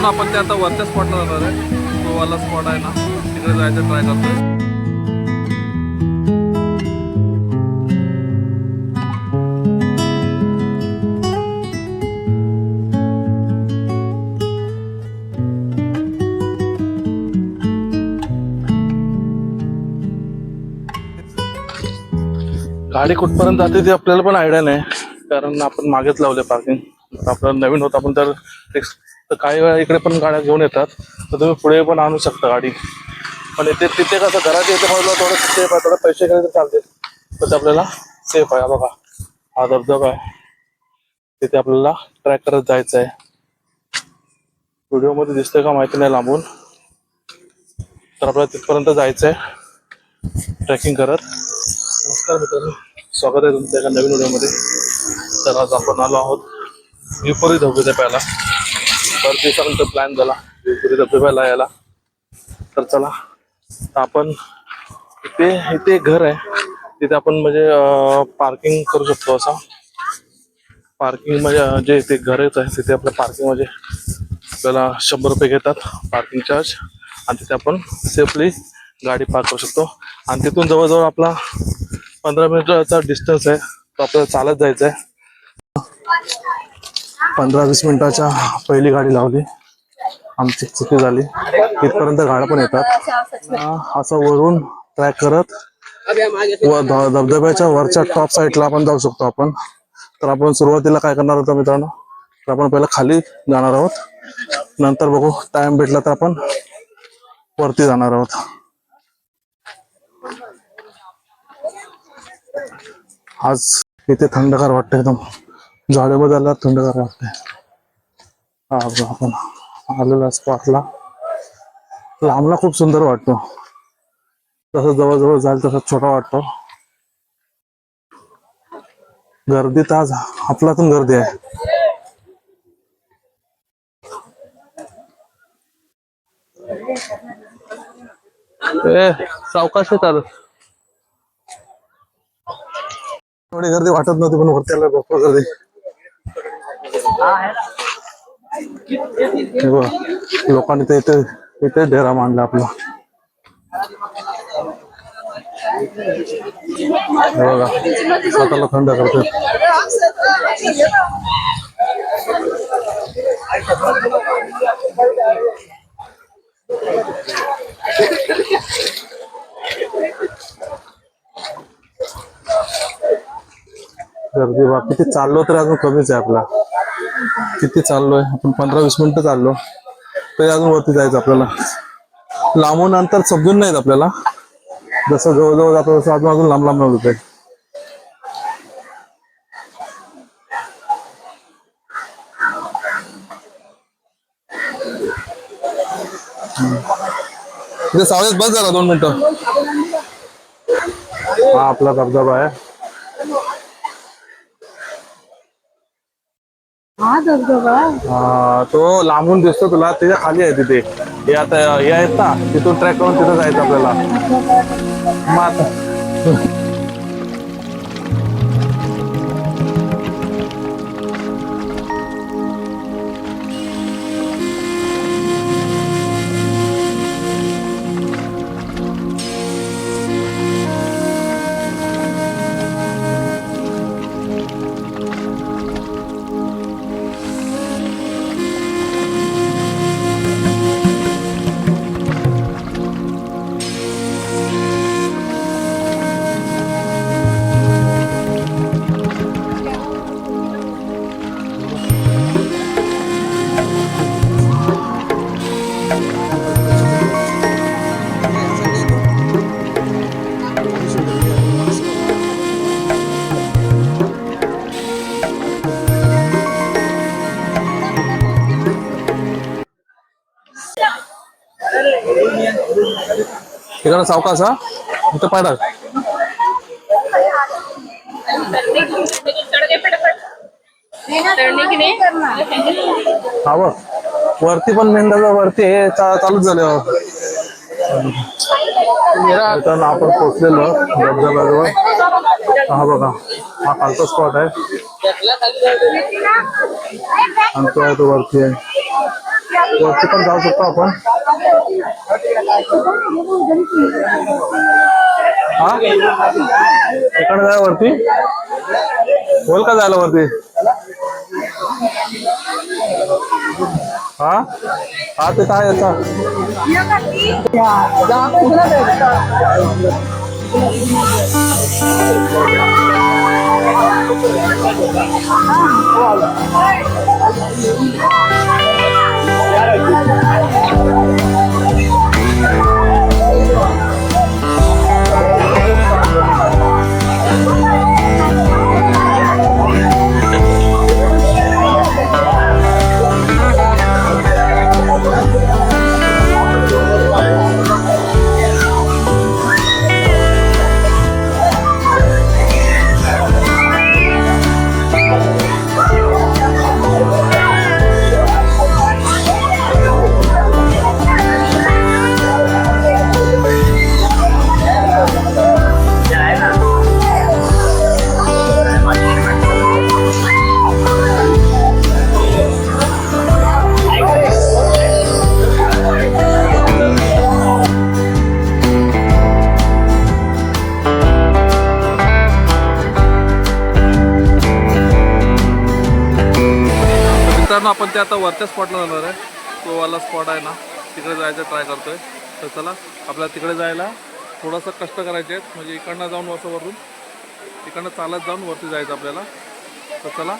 मित्रांनो आपण ते आता वरच्या स्पॉटला जाणार आहे. तो वाला स्पॉट आहे ना. तिकडे जायचं ट्राय करतोय. गाडी कुठपर्यंत जाते ते आपल्याला पण आयडिया नाही. कारण आपण मागेच लावले पार्किंग आपल्याला नवीन होत आपण तर तर काही वेळा इकडे पण गाड्या घेऊन येतात. तर तुम्ही पुढे पण आणू शकता गाडी. पण इथे तिथे कसं घरात इथे म्हणलं थोडं सेफ आहे थोडं पैसे गेले तर चालते. तर ते आपल्याला सेफ आहे. बघा. हा धबधबा आहे. तिथे आपल्याला ट्रॅक करत जायचं आहे व्हिडिओमध्ये दिसतंय का माहिती नाही लांबून. तर आपल्याला तिथपर्यंत जायचं आहे ट्रेकिंग करत. नमस्कार मित्रांनो. स्वागत आहे तुमच्या एका नवीन व्हिडिओमध्ये तर आज आपण आलो आहोत. विपरीत धबधबे प्यायला तर दिवसानंतर प्लॅन झाला. विपरी धबधब्याला यायला. तर चला तर आपण इथे इथे एक घर आहे. तिथे आपण म्हणजे पार्किंग करू शकतो असं. पार्किंग म्हणजे जे जे घर येत आहे तिथे आपलं पार्किंग म्हणजे आपल्याला शंभर रुपये घेतात पार्किंग चार्ज आणि तिथे आपण सेफली गाडी पार्क करू शकतो. आणि तिथून जवळजवळ आपला पंधरा मिनिटाचा डिस्टन्स आहे. तो आपल्याला चालत जायचं आहे पंधरा वीस मिनिटाच्या पहिली गाडी लावली. आमची चुकी झाली. इथपर्यंत गाड्या पण येतात. असं वरून ट्रॅक करत व धबधब्याच्या वरच्या टॉप साईडला आपण जाऊ शकतो आपण. तर आपण सुरुवातीला काय करणार होतो मित्रांनो? तर आपण पहिला खाली जाणार आहोत. नंतर बघू टाइम भेटला तर आपण वरती जाणार आहोत. आज इथे थंडगार वाटतं एकदम. झाडामध्ये आल्यावर थंडगार वाटतंय. हा आपण आलेला स्पॉटला. लांबला खूप सुंदर वाटतो. जसं जवळजवळ जाईल तसा छोटा वाटतो. गर्दी तर आज आपलातून गर्दी आहे. सावकाश चालत थोडी गर्दी वाटत नव्हती पण वरती भरपूर गर्दी. लोकांनी तर इथे इथे डेरा मांडला आपला. बघा स्वतःला थंड करते गर्दी बा किती चाललो तर अजून कमीच आहे आपला. किती चाललोय? आपण पंधरा वीस मिनिटं चाललो. तरी अजून वरती जायचं आपल्याला. लांबून अंतर समजून नाहीत आपल्याला. जसं जवळजवळ जातो तसं अजून अजून लांब लांब होते इथे सावळेत बस जरा दोन मिनिटं. हा आपला धबधबा आहे. धबधबा हा, तो लांबून दिसतो तुला त्याच्याखाली आहे तिथे. हे आता हे आहेत ना तिथून ट्रॅक करून तिथं जायचं आपल्याला. मग आता तिकडं सावकाश हा. इथं पायदा चढणे हा बघ. वरती पण मेंढा वरती हे चा- चालूच झालं मित्रांनो आपण पोचलेलो धबधब्याजवळ. हा बघा हा खालचा स्पॉट आहे. आणि तो आहे तो वरती आहे. वरती पण जाऊ शकतो आपण. हा? इकडे जाय वरती? बोल का जायला वरती? हा? हा ते काय याचा वरच्या स्पॉटला जाणार आहे. तो वाला स्पॉट आहे ना तिकडे जायचं ट्राय करतोय. तर चला आपल्याला तिकडे जायला थोडंसं कष्ट करायचे आहेत. म्हणजे इकडनं जाऊन असं वरून इकडनं चालत जाऊन वरती जायचं आपल्याला. तर चला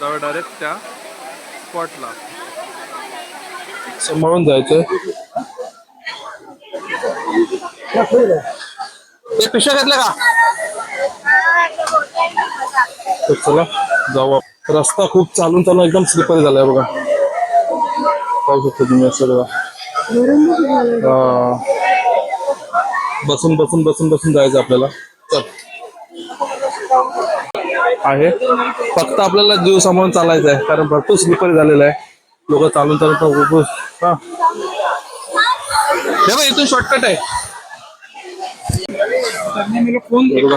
जाऊया डायरेक्ट त्या स्पॉटला सांभाळून जायचंय. ते पिशव्या घेतल्या का? तर चला जाऊ. रस्ता खूप चालून चालून एकदम स्लिपरी झालाय बघा. पाहू शकतो तुम्ही सगळं हा. बसून बसून बसून बसून जायचं आपल्याला. चल. आहे. फक्त आपल्याला जीव सांभाळून चालायचं आहे. कारण भरपूर स्लिपरी झालेलं आहे. लोक चालून चालून भरपूर हा. हे बघ इथून शॉर्टकट आहे. हे.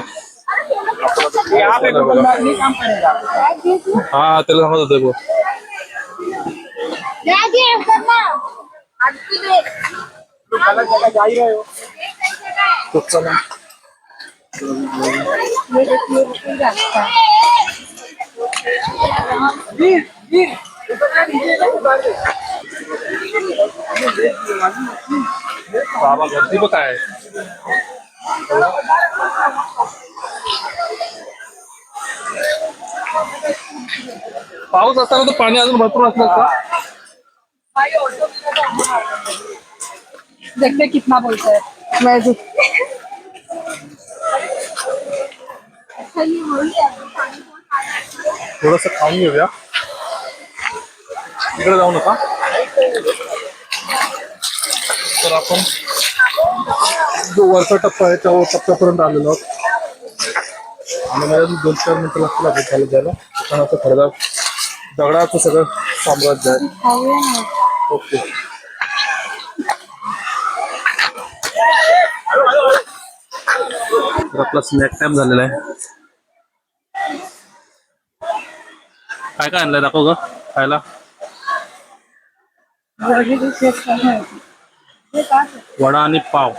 हा त्याला सांगत होते तो चला बाबा गर्दी बघ काय. पाऊस असताना तर पाणी अजून भरपूर असणार का? देखते कितना बोलता है। मैं थोडस खाऊन घेऊया इकडे जाऊ नका तर आपण जो वरचा टप्पा आहे त्या टप्प्यापर्यंत आलेलो आहोत आणि मला दोन चार मिनिटं लागतील आपण चालत जायला दुकानाचं खडदा दगडाचं सगळं साम्राज्य आहे ओके. तर आपला स्नॅक टाइम झालेला आहे. काय काय आणलंय दाखव ग खायला? वडा आणि पाव.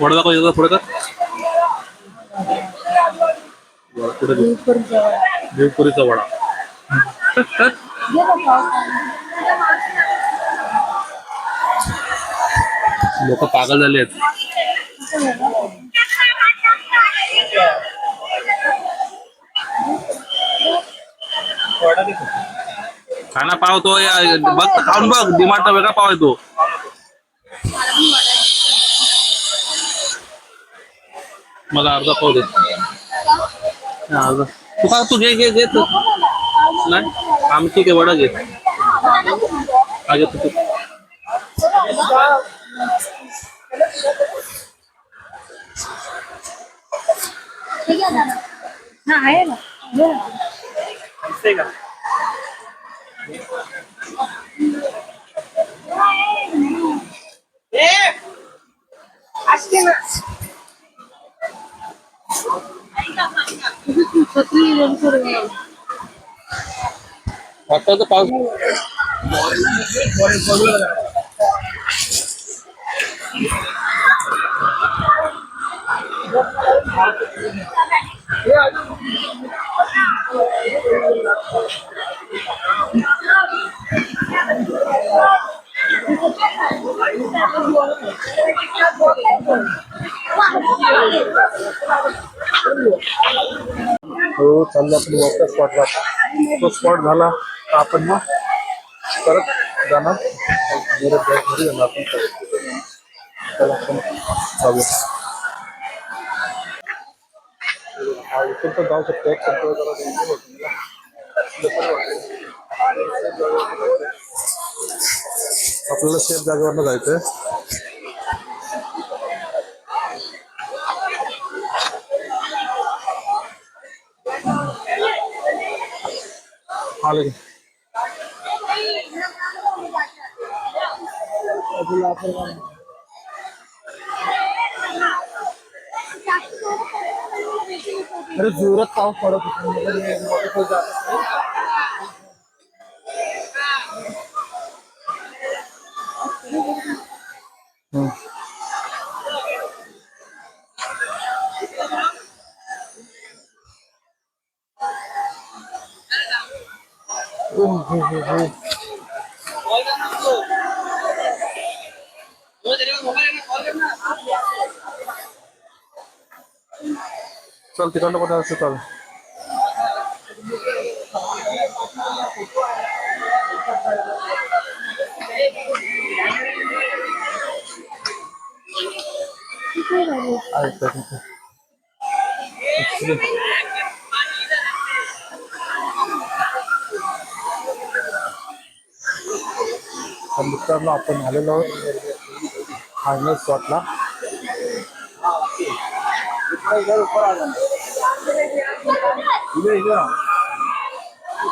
वडा दाखव पुढे का वडा. देवपुरीचा वडा. लोक पागल झाले आहेत. खाना पाव तो या- बघ खाऊन बघ डिमार्टचा वेगळा पाव आहे तो. मला अर्धा पाव दे. हा, अर्धा तू का तू घे घे घे तू। नाही आम्ही ठीक आहे वडा घे हा घे तू तू. हाँ है ना। ये ना। आता तर पाऊस हळूहळू चाललो आपण वॉटर स्पॉट आता तो स्पॉट झाला तर आपण मग परत जाणार. घरी घरी जाणार आपण त्याला आपण जाऊया. हा जाऊ शकतो. एक आपल्याला जरा danger होतं मला. इथलं पण वाटेल. आपल्याला सेफ जागेवरनं जायचंय आले अरे जोरात पाऊस पडत होता चल तिकडनं पण असं चाल ऐकतं हा आपण आलेलो आहोत. फायनल स्पॉटला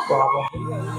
बाबा.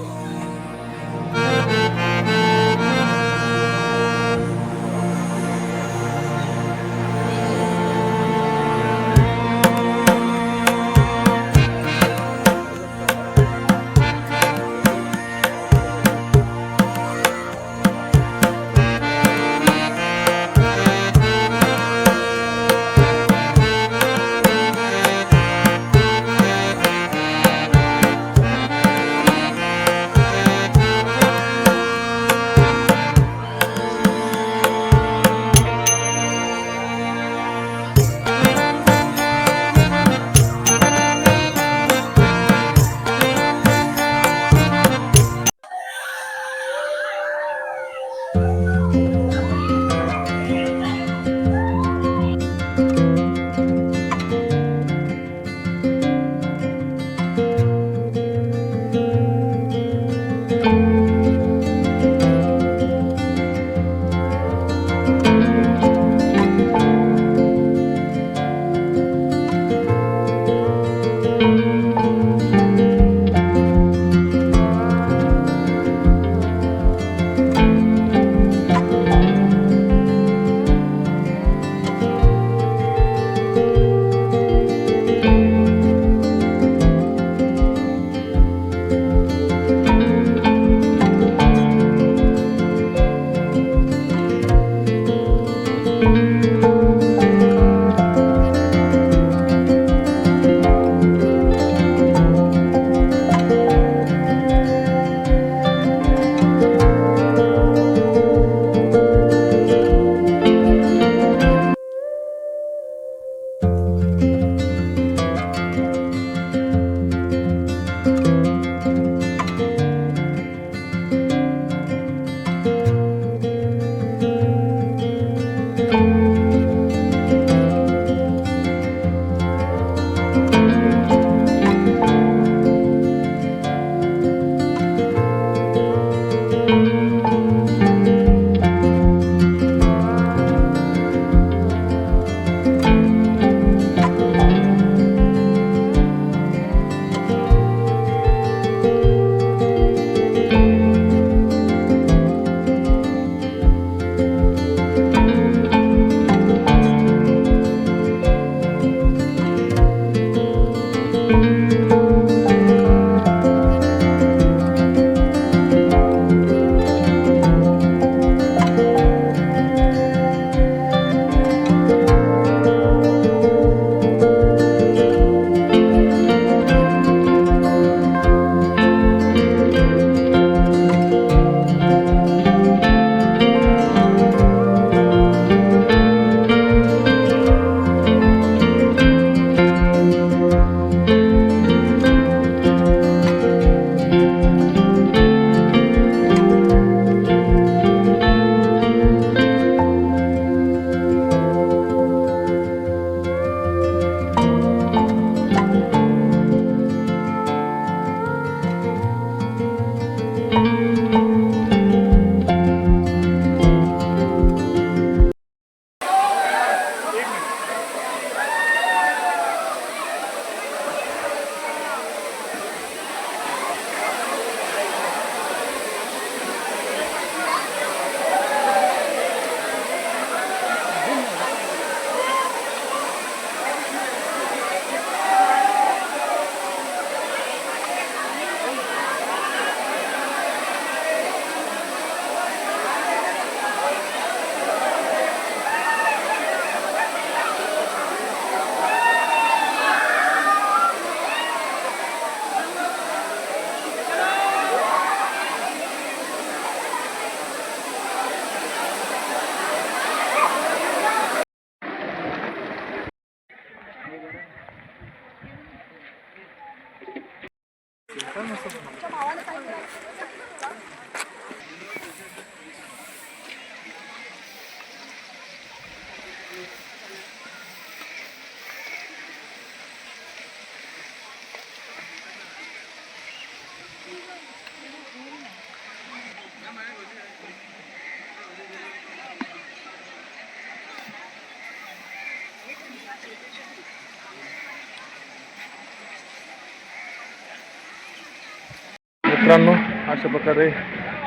मित्रांनो अशा प्रकारे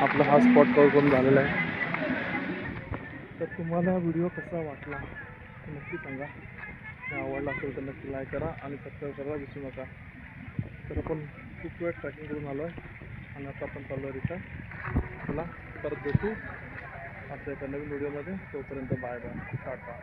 आपला हा स्पॉट कव्हर करून झालेला आहे. तर तुम्हाला व्हिडिओ कसा वाटला नक्की सांगा. आवडला असेल तर नक्की लाईक करा आणि सबस्क्राईब करायला विसरू नका. तर आपण खूप वेळ ट्रॅकिंग करून आलो आहे आणि आता आपण चाललो आहे रिटर्न चला परत भेटू. असं एका नवीन व्हिडिओमध्ये तोपर्यंत बाय बाय टाटा.